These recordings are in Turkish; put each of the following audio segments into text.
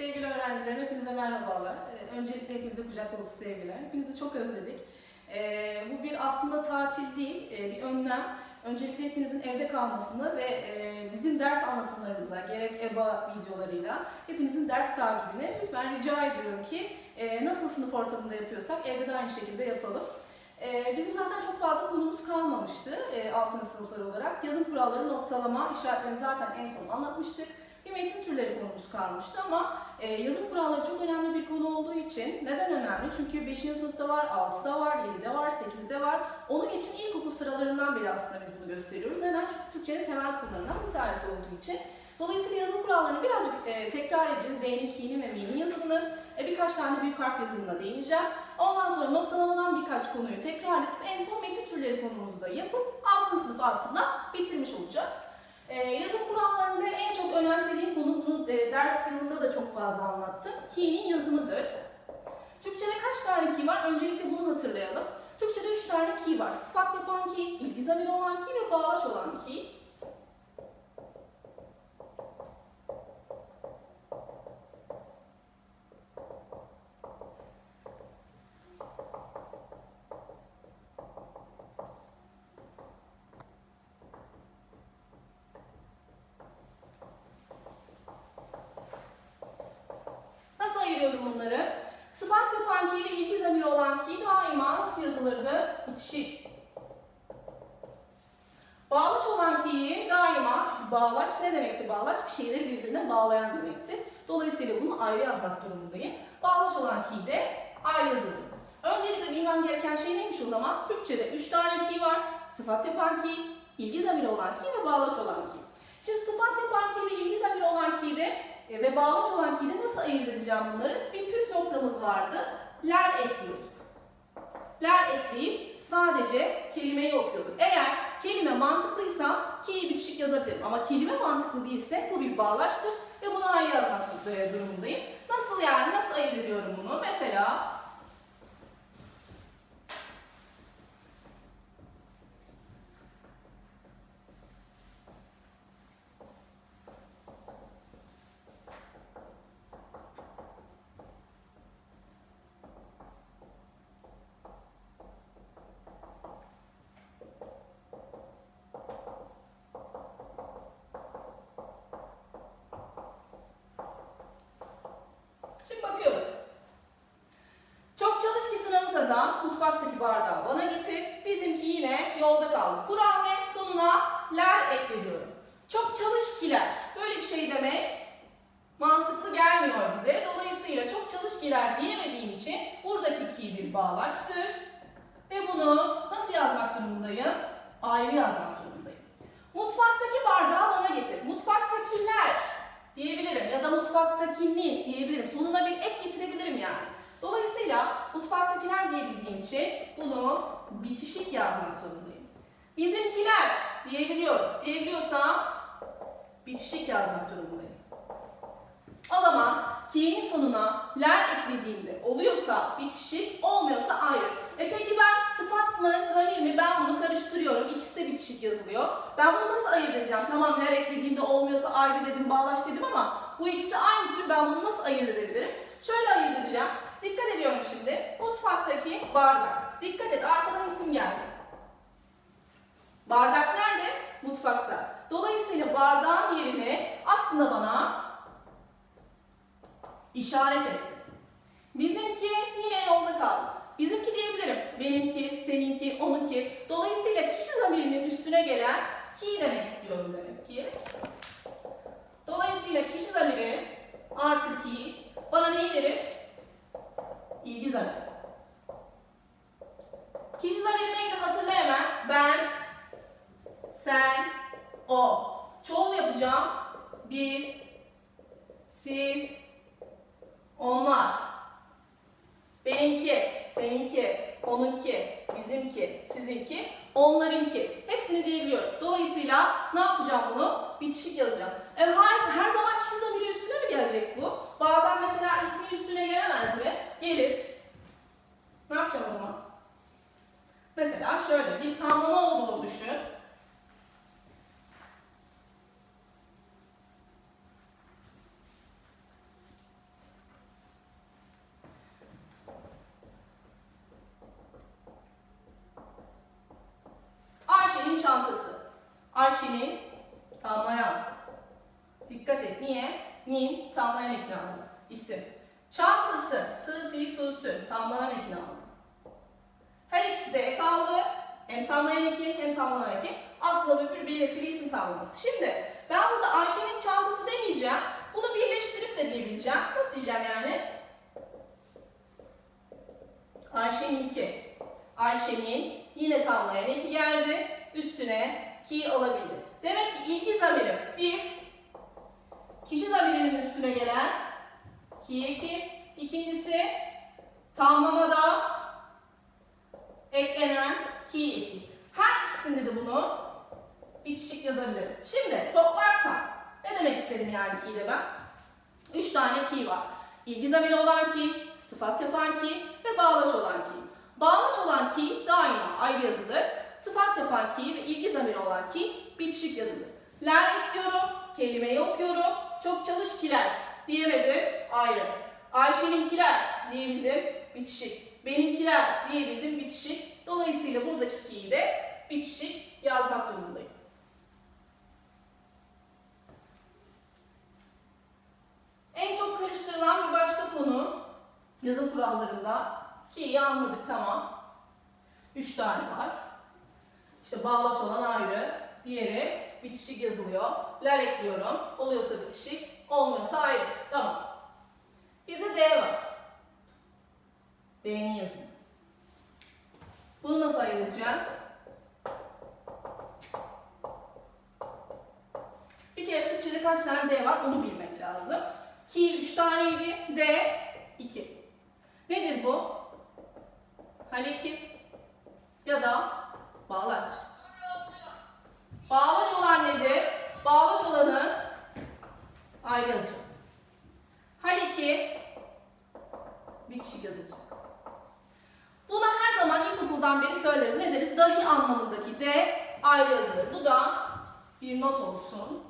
Sevgili öğrencilerim, hepinize merhabalar. Ee, öncelikle hepinize kucak dolusu sevgiler. Hepinizi çok özledik. Ee, bu bir aslında tatil değil, e, bir önlem. Öncelikle hepinizin evde kalmasını ve e, bizim ders anlatımlarımızla, gerek EBA videolarıyla hepinizin ders takibini lütfen rica ediyorum ki e, nasıl sınıf ortamında yapıyorsak evde de aynı şekilde yapalım. Bizim zaten çok fazla konumuz kalmamıştı e, altıncı sınıflar olarak. Yazım kuralları, noktalama, işaretlerini zaten en son anlatmıştık. Bir metin türleri konumuz kalmıştı ama e, yazım kuralları çok önemli bir konu olduğu için neden önemli? Çünkü 5. sınıfta var, 6'da var, 7'de var, 8'de var. Onu geçin ilkokul sıralarından beri aslında biz bunu gösteriyoruz. Neden? Çünkü Türkçenin temel konularından bir tanesi olduğu için. Dolayısıyla yazım kurallarını birazcık e, tekrar edeceğiz. D'nin, K'nin ve M'nin yazımını. E, birkaç tane büyük harf yazımına değineceğim. Ondan sonra noktalamadan birkaç konuyu tekrar edip en son metin türleri konumuzu da yapıp 6. sınıf aslında bitirmiş olacağız. Ee, yazım kurallarında en çok önemsediğim konu, bunu e, ders yılında da çok fazla anlattım. Key'nin yazımıdır. Türkçe'de kaç tane key var? Öncelikle bunu hatırlayalım. Türkçe'de 3 tane key var. Sıfat yapan key, ilgi zamiri olan key ve bağlaç olan key. Nasıl ayırıyordum bunları? Sıfat yapan key ve ilgi zamiri olan key daima nasıl yazılırdı? Bitişik. Bağlaç olan key'i daima, çünkü bağlaç ne demekti bağlaç? Bir şeyleri birbirine bağlayan demekti. Dolayısıyla bunu ayrı yazmak durumundayım. Bağlaç olan key de ayrı yazılır. Öncelikle bilmem gereken şey neymiş o zaman? Türkçe'de 3 tane key var. Sıfat yapan key, ilgi zamiri olan key ve bağlaç olan key. Şimdi sıfat yapan key ve ilgi zamiri olan key'de e, ve bağlaç olan key'de nasıl ayırt edeceğim bunları? Bir püf noktamız vardı. Ler ekliyorduk. Ler ekleyip sadece kelimeyi okuyorduk. Eğer kelime mantıklıysa key'i bitişik yazabilirim. Ama kelime mantıklı değilse bu bir bağlaçtır ve bunu ayrı yazmak e, durumundayım. Nasıl yani? Nasıl ayırt ediyorum bunu? Mesela Şimdi bakıyorum. Çok çalış ki sınavı kazan, mutfaktaki bardağı bana getir. Bizimki yine yolda kaldı. Kural ve sonuna ler ekle diyorum. Çok çalış kiler. Böyle bir şey demek mantıklı gelmiyor bize. Dolayısıyla çok çalış kiler diyemediğim için buradaki ki bir bağlaçtır. Ve bunu nasıl yazmak durumundayım? Ayrı yazmak durumundayım. Mutfaktaki bardağı bana getir. Mutfaktakiler diyebilirim ya da mutfaktakini diyebilirim. Sonuna bir ek getirebilirim yani. Dolayısıyla mutfaktakiler diyebildiğim için bunu bitişik yazmak zorundayım. Bizimkiler diyebiliyorum. Diyebiliyorsam bitişik yazmak durumundayım. O zaman ki'nin sonuna ler eklediğimde oluyorsa bitişik, olmuyorsa ayrı. E peki ben sıfat mı, zamir mi? Ben bunu karıştırıyorum. İkisi de bitişik yazılıyor. Ben bunu nasıl ayırt edeceğim? Tamam ler eklediğimde olmuyorsa ayrı dedim, bağlaç dedim ama bu ikisi aynı tür. Ben bunu nasıl ayırt edebilirim? Şöyle ayırt edeceğim. Dikkat ediyorum şimdi. Mutfaktaki bardak. Dikkat et arkadan isim geldi. Bardak nerede? Mutfakta. Dolayısıyla bardağın yerine aslında bana işaret etti. Bizimki yine yolda kaldı. Bizimki diyebilirim. Benimki, seninki, onunki. Dolayısıyla kişi zamirinin üstüne gelen ki demek istiyorum demek ki. Dolayısıyla kişi zamiri artı ki bana neyi verir? İlgi zamiri. Kişi zamiri neydi hatırla hemen. Ben, sen, o. Çoğul yapacağım. Biz, siz, onlar. Benimki, seninki, onunki, bizimki, sizinki, onlarınki. Hepsini diyebiliyorum. Dolayısıyla ne yapacağım bunu? Bitişik yazacağım. E, her, her zaman kişi zamiri üstüne mi gelecek bu? Bazen mesela ismin üstüne gelemez mi? Gelir. Ne yapacağım o zaman? Mesela şöyle bir tamlama olduğunu düşün. Ayşe'nin tamlayan. Dikkat et. Nin tamlayan ekini aldı. İsim. Çantası. Sı, si, su, sü. Tamlayan ekini aldı. Her ikisi de ek aldı. Hem tamlayan eki hem tamlanan eki. Aslında bu bir belirtili isim tamlaması. Şimdi ben burada Ayşe'nin çantası demeyeceğim. Bunu birleştirip de diyebileceğim. Nasıl diyeceğim yani? Ayşe'ninki. Ayşe'nin yine tamlayan eki geldi. Üstüne ki alabildi. Demek ki ilgi zamiri bir, kişi zamirinin üstüne gelen ki eki. İkincisi tamlamada eklenen ki eki. Her ikisinde de bunu bitişik yazabilirim. Şimdi toplarsam ne demek istedim yani ki ile ben? Üç tane ki var. İlgi zamiri olan ki, sıfat yapan ki ve bağlaç olan ki. Bağlaç olan ki daima ayrı yazılır. Sıfat yapan ki ve ilgi zamiri olan ki bitişik yazılır. Ler ekliyorum, kelimeyi okuyorum. Çok çalış kiler diyemedim ayrı. Ayşe'ninkiler diyebildim bitişik. Benimkiler diyebildim bitişik. Dolayısıyla buradaki ki'yi de bitişik yazmak durumundayım. En çok karıştırılan bir başka konu yazım kurallarında ki'yi anladık tamam. Üç tane var. İşte bağlaç olan ayrı, diğeri bitişik yazılıyor. Ler ekliyorum. Oluyorsa bitişik, olmuyorsa ayrı. Tamam. Bir de D var. D'nin yazımı. Bunu nasıl ayıracağım? Bir kere Türkçe'de kaç tane D var onu bilmek lazım. Ki 3 taneydi, D 2. Nedir bu? Haleki ya da bağlaç. Bağlaç olan nedir? Bağlaç olanı ayrı yazacağım. Haleki bitişik yazacak. Buna her zaman ilkokuldan beri söyleriz. Ne deriz? Dahi anlamındaki D ayrı yazılır. Bu da bir not olsun.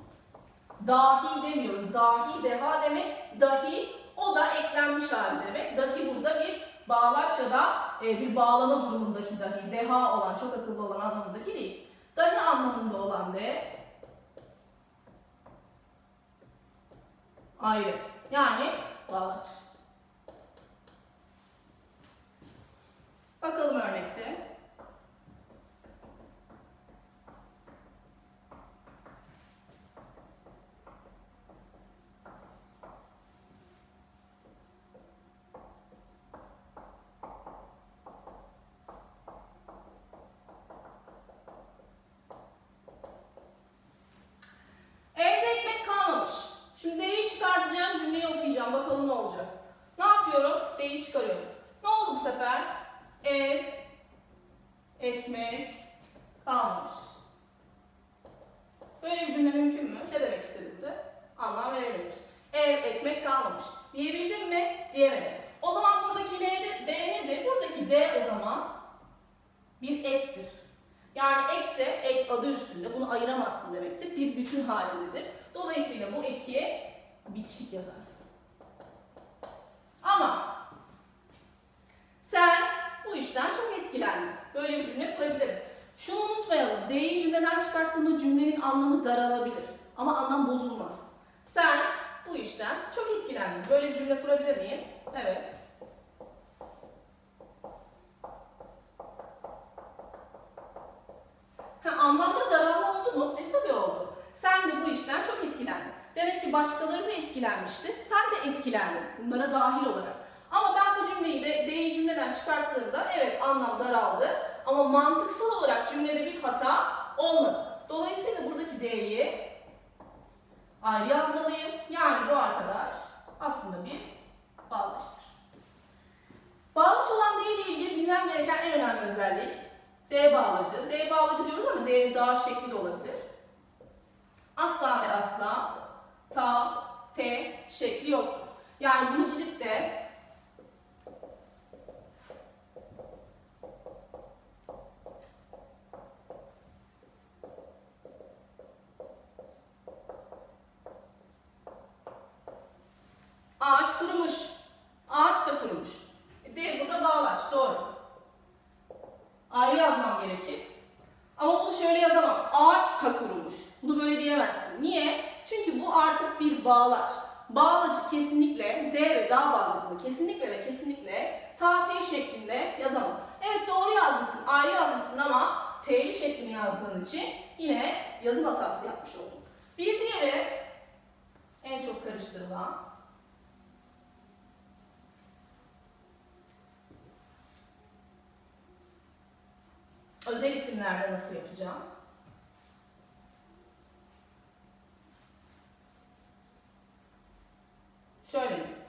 Dahi demiyorum. Dahi, deha demek. Dahi, o da eklenmiş hali demek. Dahi burada bir bağlaç ya da e, bir bağlama durumundaki dahi. Deha olan, çok akıllı olan anlamındaki değil. Dahi anlamında olan D ayrı. Yani bağlaç. Bakalım örnekte. Evde ekmek kalmamış. Şimdi D'yi çıkartacağım, cümleyi okuyacağım. Bakalım ne olacak. Ne yapıyorum? D'yi çıkarıyorum. Ne oldu bu sefer? Ev, ekmek kalmamış. Böyle bir cümle mümkün mü? Ne demek istedim de? Anlam veremiyoruz. Ev, ekmek kalmamış. Diyebildim mi? Diyemedim. O zaman buradaki D'de, D nedir? Buradaki D o zaman bir ektir. Yani ekse ek adı üstünde bunu ayıramazsın demektir. Bir bütün halindedir. Dolayısıyla bu ekiye bitişik yazarsın. Ama sen bu işten çok etkilendin. Böyle bir cümle kurabilirim. Şunu unutmayalım. D'yi cümleden çıkarttığında cümlenin anlamı daralabilir. Ama anlam bozulmaz. Sen bu işten çok etkilendin. Böyle bir cümle kurabilir miyim? Evet. Ha, anlamda daralma oldu mu? E tabii oldu. Sen de bu işten çok etkilendin. Demek ki başkaları da etkilenmişti. Sen de etkilendin. Bunlara dahil olarak. Ama ben bu cümleyi de D'yi cümleden çıkarttığımda evet anlam daraldı. Ama mantıksal olarak cümlede bir hata olmadı. Dolayısıyla buradaki D'yi ayrı yazmalıyım. Yani bu arkadaş aslında bir bağlaçtır. Bağlaç olan D ile ilgili bilmem gereken en önemli özellik D bağlacı. D bağlacı diyoruz ama D daha şekli de olabilir. Asla ve asla ta, te şekli yoktur. Yani bunu gidip de ağaç kurumuş. Ağaç da kurumuş. E, D burada bağlaç. Doğru. Ayrı yazmam gerekir. Ama bunu şöyle yazamam. Ağaç ta kurumuş. bağlaç. Bağlacı kesinlikle D ve dağ bağlacını kesinlikle ve kesinlikle ta T şeklinde yazamam. Evet doğru yazmışsın, ayrı yazmışsın ama T'li şeklini yazdığın için yine yazım hatası yapmış oldun. Bir diğeri en çok karıştırılan özel isimlerde nasıl yapacağım? Şöyle mi?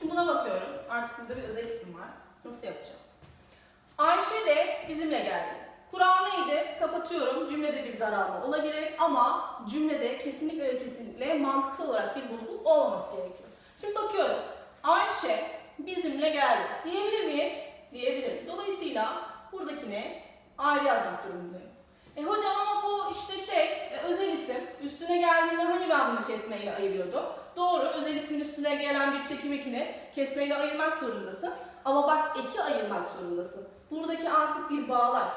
Şimdi buna bakıyorum. Artık burada bir özel isim var. Nasıl yapacağım? Ayşe de bizimle geldi. Kural neydi? Kapatıyorum. Cümlede bir daralma olabilir ama cümlede kesinlikle ve kesinlikle mantıksal olarak bir bozukluk olmaması gerekiyor. Şimdi bakıyorum. Ayşe bizimle geldi. Diyebilir miyim? Diyebilirim. Dolayısıyla buradakini ayrı yazmak durumundayım. E hocam ama bu işte şey e, özel isim. Üstüne geldiğinde hani ben bunu kesmeyle ayırıyordum. Doğru özel ismin üstüne gelen bir çekim ekini kesmeyle ayırmak zorundasın. Ama bak eki ayırmak zorundasın. Buradaki artık bir bağlaç.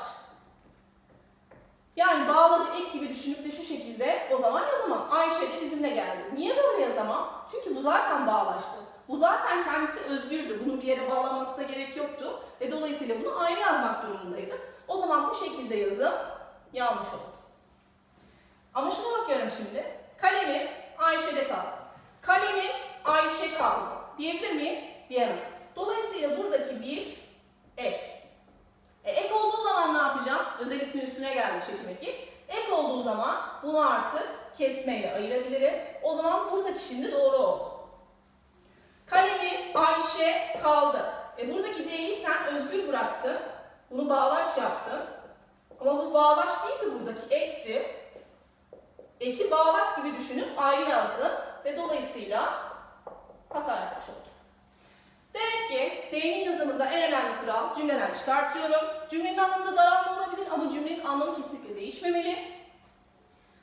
Yani bağlacı ek gibi düşünüp de şu şekilde o zaman yazamam. Ayşe de bizimle geldi. Niye böyle yazamam? Çünkü bu zaten bağlaçtı. Bu zaten kendisi özgürdü. Bunun bir yere bağlanması da gerek yoktu. Ve dolayısıyla bunu ayrı yazmak durumundaydı. O zaman bu şekilde yazım yanlış oldu. Ama şuna bakıyorum şimdi. Kalemim Ayşe'de kaldı. Kalemim Ayşe kaldı. Diyebilir miyim? Diyemem. Dolayısıyla buradaki bir ek. E, ek olduğu zaman ne yapacağım? Özel ismin üstüne geldi çekim eki. Ek olduğu zaman bunu artık kesmeyle ayırabilirim. O zaman buradaki şimdi doğru oldu. Kalemi Ayşe kaldı. E buradaki D'yi sen özgür bıraktın. Bunu bağlaç yaptın. Ama bu bağlaç değildi buradaki ekti. Eki bağlaç gibi düşünüp ayrı yazdı ve dolayısıyla hata yapmış oldum. Demek ki D'nin yazımında en önemli kural cümleden çıkartıyorum. Cümlenin anlamında daralma olabilir ama cümlenin anlamı kesinlikle değişmemeli.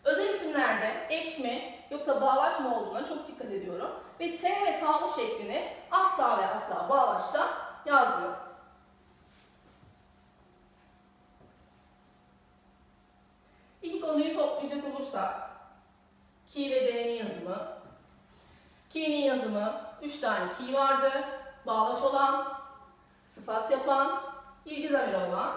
Özel isimlerde ek mi yoksa bağlaç mı olduğuna çok dikkat ediyorum. Ve T ve ta'lı şeklini asla ve asla bağlaçta yazmıyorum. İki konuyu toplayacak olursak ki ve D'nin yazımı. Ki'nin yazımı 3 tane ki vardı. Bağlaç olan, sıfat yapan, ilgi zamiri olan.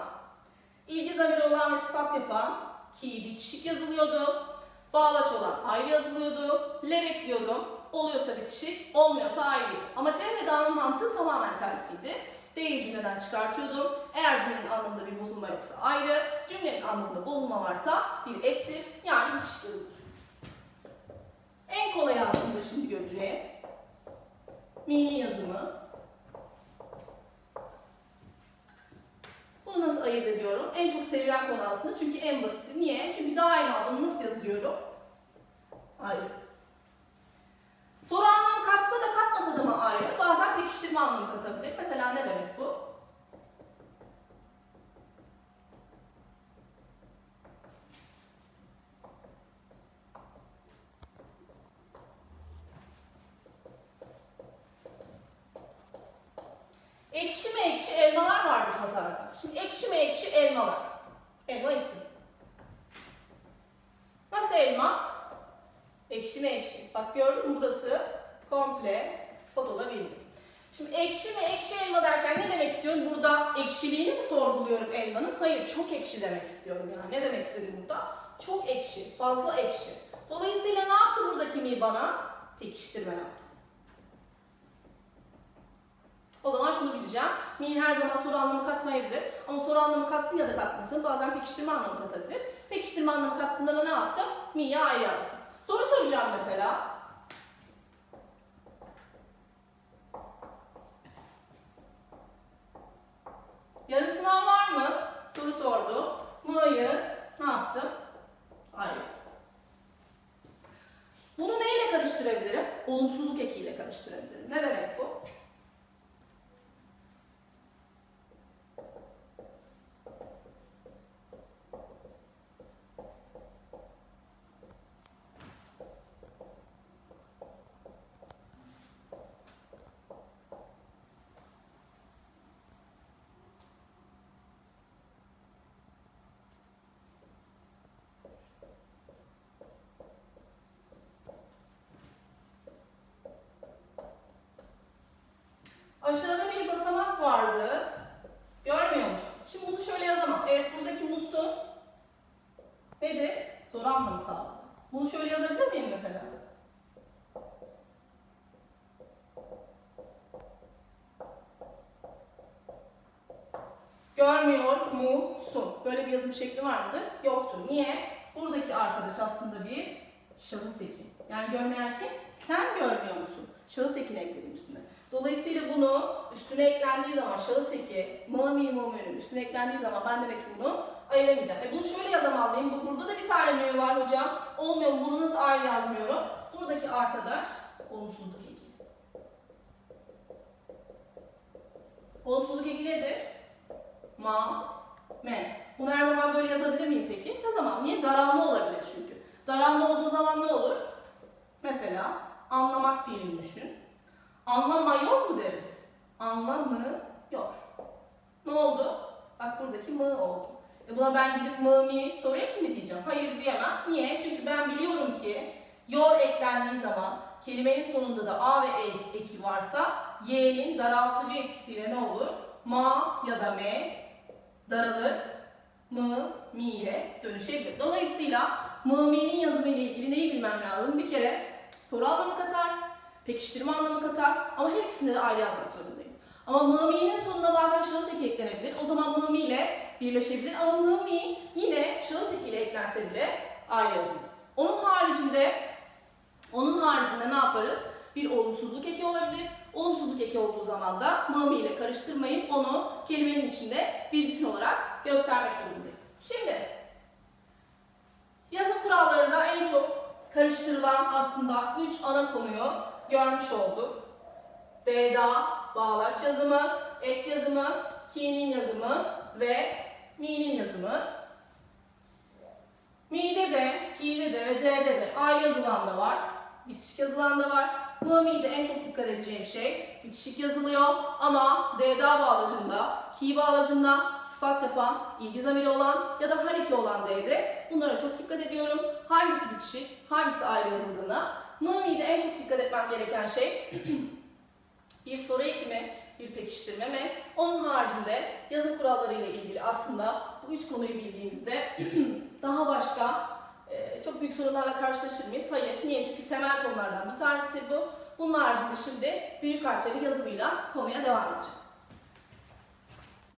İlgi zamiri olan ve sıfat yapan ki bitişik yazılıyordu. Bağlaç olan ayrı yazılıyordu. Ler ekliyordum. Oluyorsa bitişik, olmuyorsa ayrı. Ama D ve D'nin mantığı tamamen tersiydi. D'yi cümleden çıkartıyordum. Eğer cümlenin anlamında bir bozulma yoksa ayrı, cümlenin anlamında bozulma varsa bir ektir. Yani bitişik yazılır. En kolay aslında şimdi göreceğim. Mini yazımı. Bunu nasıl ayırt ediyorum? En çok sevilen konu aslında çünkü en basiti. Niye? Çünkü daima bunu nasıl yazıyorum? Ayrı. Soru anlamı katsa da katmasa da mı ayrı? Bazen pekiştirme anlamı katabilir. Mesela ne demek bu? Ekşi mi ekşi elmalar vardı pazarda. Şimdi ekşi mi ekşi elmalar. Elma isim. Nasıl elma? Ekşi mi ekşi? Bak gördün mü burası komple sıfat olabildi. Şimdi ekşi mi ekşi elma derken ne demek istiyorum? Burada ekşiliğini mi sorguluyorum elmanın? Hayır çok ekşi demek istiyorum yani. Ne demek istedim burada? Çok ekşi, fazla ekşi. Dolayısıyla ne yaptı buradaki mi bana? Pekiştirme yaptı. O zaman şunu bileceğim. Mi her zaman soru anlamı katmayabilir. Ama soru anlamı katsın ya da katmasın. Bazen pekiştirme anlamı katabilir. Pekiştirme anlamı kattığında da ne yaptım? Mi'yi ayrı yazdım. Soru soracağım mesela. Yarın sınav var mı? Soru sordu. Mı'yı ne yaptım? Ayrı. karıştırabilirim? Olumsuzluk ekiyle karıştırabilirim. Ne demek bu? Aşağıda bir basamak vardı. Görmüyor musun? Şimdi bunu şöyle yazamam. Evet buradaki musun nedir? Soru anlamı sağladı. Bunu şöyle yazabilir miyim mesela? Görmüyor musun? Böyle bir yazım şekli var mıdır? Yoktur. Niye? Buradaki arkadaş aslında bir şahıs eki. Yani görmeyen kim? Sen görmüyor musun? Ekledim üstüne. Dolayısıyla bunu üstüne eklendiği zaman şahıs eki, mami mumünün üstüne eklendiği zaman ben demek ki bunu ayıramayacağım. E bunu şöyle yazamalıyım. Bu- Burada da bir tane mü var hocam. Olmuyor mu? Bunu nasıl ayrı yazmıyorum? Buradaki arkadaş olumsuzluk eki. Olumsuzluk eki nedir? Ma, me. Bunu her zaman böyle yazabilir miyim peki? Yazamam. Niye? Daralma olabilir çünkü. Daralma olduğu zaman ne olur? Mesela anlamak fiilini düşün. Anlamıyor mu deriz? Anlamıyor. Ne oldu? Bak buradaki mı oldu. E buna ben gidip mı mi soruya ki mi diyeceğim? Hayır diyemem. Niye? Çünkü ben biliyorum ki yor eklendiği zaman kelimenin sonunda da a ve e eki varsa y'nin daraltıcı etkisiyle ne olur? Ma ya da me daralır, mı, mi'ye dönüşebilir. Dolayısıyla mı, mi'nin yazımı ile ilgili neyi bilmem lazım? Bir kere soru anlamı katar, pekiştirme anlamı katar ama her ikisinde de ayrı yazmak zorundayım. Ama mı, mi'nin sonuna bazen şahıs eki eklenebilir. O zaman mı, mi ile birleşebilir ama mı, mi yine şahıs eki ile eklense bile ayrı yazılır. Onun haricinde onun haricinde ne yaparız? Bir olumsuzluk eki olabilir. Olumsuzluk eki olduğu zaman da mami ile karıştırmayıp onu kelimenin içinde bir bütün olarak göstermek durumundayım. Şimdi yazım kurallarında en çok karıştırılan aslında üç ana konuyu görmüş olduk. D'da bağlaç yazımı, ek yazımı, ki'nin yazımı ve mi'nin yazımı. Mi'de de, ki'de de ve D'de de ayrı yazılan da var. Bitişik yazılan da var. Mı'mi'de en çok dikkat edeceğim şey bitişik yazılıyor ama D'da bağlacında, ki bağlacında sıfat yapan, ilgi zamiri olan ya da her iki olan D'de bunlara çok dikkat ediyorum. Hangisi bitişik, hangisi ayrı yazıldığına. Mı'mi'de en çok dikkat etmem gereken şey bir soru ekimi, bir pekiştirme mi? Onun haricinde yazım kuralları ile ilgili aslında bu üç konuyu bildiğimizde daha başka e, çok büyük sorunlarla karşılaşır mıyız? Hayır. Niye? Çünkü temel konulardan bir tanesidir bu. Bunun haricinde şimdi büyük harflerin yazımıyla konuya devam edeceğim.